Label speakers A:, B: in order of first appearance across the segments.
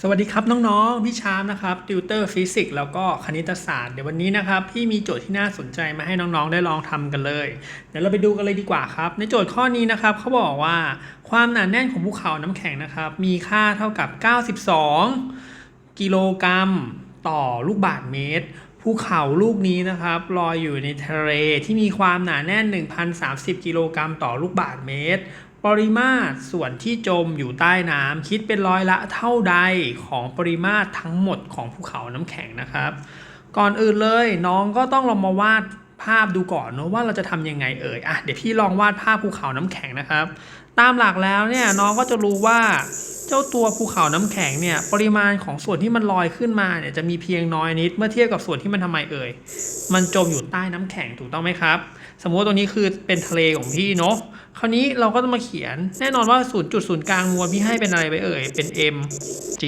A: สวัสดีครับน้องๆ พี่ชามนะครับติวเตอร์ฟิสิกส์แล้วก็คณิตศาสตร์เดี๋ยววันนี้นะครับพี่มีโจทย์ที่น่าสนใจมาให้น้องๆ ได้ลองทำกันเลย เดี๋ยวเราไปดูกันเลยดีกว่าครับ ในโจทย์ข้อนี้นะครับเขาบอกว่าความหนาแน่นของภูเขาน้ำแข็งนะครับ มีค่าเท่ากับ 92 กิโลกรัมต่อลูกบาศก์เมตรภูเขาลูกนี้นะครับลอยอยู่ในทะเลที่มีความหนาแน่น 1,030 กิโลกรัมต่อลูกบาศก์เมตร ปริมาตรส่วนที่จมอยู่ใต้น้ำคิดเป็นร้อยละเท่าใดของปริมาตรทั้งหมดของภูเขาน้ำแข็งนะครับ ก่อนอื่นเลยน้องก็ต้องลองมาวาด ภาพดูก่อนเนอะว่าเราจะทำยังไงเอ่ยอะเดี๋ยวพี่ลองวาดภาพภูเขาน้ำแข็งนะครับ ตามหลักแล้วเนี่ยน้องก็จะรู้ว่าเจ้าตัวภูเขาน้ำแข็งเนี่ยปริมาณของส่วนที่มันลอยขึ้นมาเนี่ยจะมีเพียงน้อยนิด เมื่อเทียบกับส่วนที่มันทำไมเอ่ยมันจมอยู่ใต้น้ำแข็งถูกต้องไหมครับ สมมติตรงนี้คือเป็นทะเลของพี่เนาะคราวนี้เราก็ต้องมาเขียนแน่นอนว่าศูนย์จุดศูนย์กลางมวลพี่ให้เป็นอะไรไปเอ่ยเป็น m g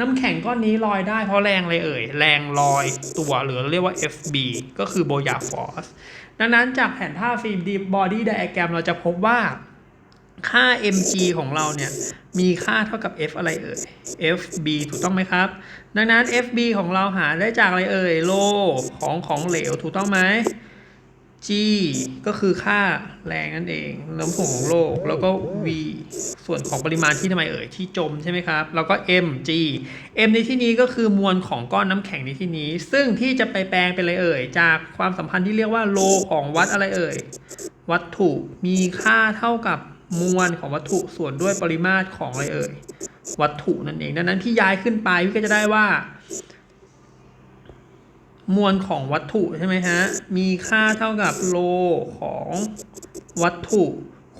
A: น้ำแข็งก้อนนี้ลอยได้เพราะแรงอะไรเอ่ย แรงลอยตัวหรือเรียกว่า FB ก็คือโบยาฟอสดังนั้นจากแผนภาพฟิล์มดีบอดี้ไดอะแกรมเราจะพบว่าค่า mg ของเราเนี่ย มีค่าเท่ากับ f อะไรเอ่ย fb ถูกต้องไหมครับ ดังนั้น fb ของเราหาได้จากอะไรเอ่ย โลของของเหลวถูกต้องไหม g ก็คือค่าแรงนั่นเองน้ำถ่วงของโลก แล้วก็ v ส่วนของปริมาณที่ทำไมเอ่ยที่จมใช่ไหมครับ แล้วก็ m g m ในที่นี้ก็คือมวลของก้อนน้ำแข็งในที่นี้ ซึ่งพี่จะไปแปลงเป็นอะไรเอ่ย จากความสัมพันธ์ที่เรียกว่าโลของวัดอะไรเอ่ย วัตถุมีค่าเท่ากับมวลของวัตถุส่วนด้วยปริมาตรของอะไรเอ่ย วัตถุนั่นเอง ดังนั้นที่ย้ายขึ้นไปพี่ก็จะได้ว่า มวลของวัตถุใช่ไหมฮะ มีค่าเท่ากับโลของวัตถุ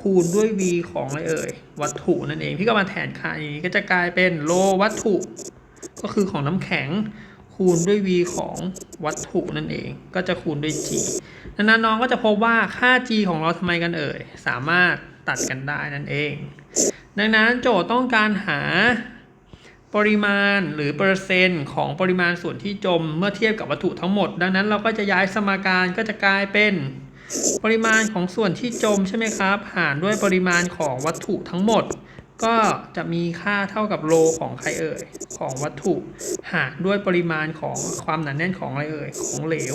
A: คูณด้วย v ของอะไรเอ่ย วัตถุนั่นเอง พี่ก็มาแทนค่าอย่างนี้ก็จะกลายเป็นโลวัตถุ ก็คือของน้ำแข็ง คูณด้วย v ของวัตถุนั่นเอง ก็จะคูณด้วย g ดังนั้นน้องก็จะพบว่าค่า g ของเราทำไมกันเอ่ย สามารถตัดกันได้นั่นเอง ดังนั้นโจทย์ต้องการหา ปริมาณหรือเปอร์เซ็นต์ของปริมาณส่วนที่จมเมื่อเทียบกับวัตถุทั้งหมด ดังนั้นเราก็จะย้ายสมการก็จะกลายเป็น ปริมาณของส่วนที่จมใช่ไหมครับ หารด้วยปริมาณของวัตถุทั้งหมด ก็จะมีค่าเท่ากับโลของใครเอ่ยของวัตถุ หารด้วยปริมาณของความหนาแน่นของอะไรเอ่ยของเหลว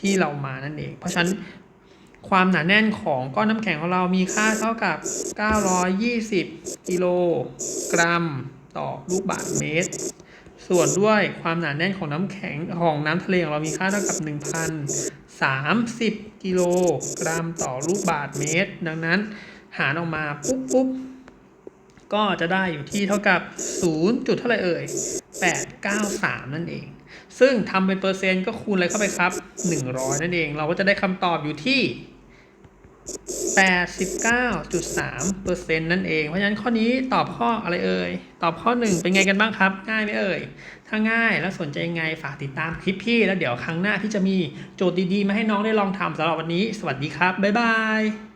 A: ที่เรามานั่นเอง เพราะฉะนั้นความหนาแน่นของก้อนน้ำแข็งของเรามีค่าเท่ากับ 920 กิโลกรัม ต่อลูกบาศก์เมตร ส่วนด้วยความหนาแน่นของน้ำแข็งของน้ำทะเลของเรามีค่าเท่ากับ 1,030 กิโลกรัมต่อลูกบาศก์เมตร ดังนั้นหารออกมาปุ๊บปุ๊บก็จะได้อยู่ที่เท่ากับ 0. จุดเท่าไรเอ่ย 893 นั่นเอง ซึ่งทำเป็นเปอร์เซ็นต์ก็คูณอะไรเข้าไปครับ 100 นั่นเอง เราก็จะได้คำตอบอยู่ที่ 89.3เปอร์เซ็นต์นั่นเอง เพราะฉะนั้นข้อนี้ตอบข้ออะไรเอ่ย ตอบข้อ 1 เป็นไงกันบ้างครับ ง่ายไหมเอ่ย ถ้าง่ายแล้วสนใจยังไงฝากติดตามคลิปพี่ แล้วเดี๋ยวครั้งหน้าพี่จะมีโจทย์ดีๆ มาให้น้องได้ลองทำสำหรับวันนี้ สวัสดีครับ บ๊ายบาย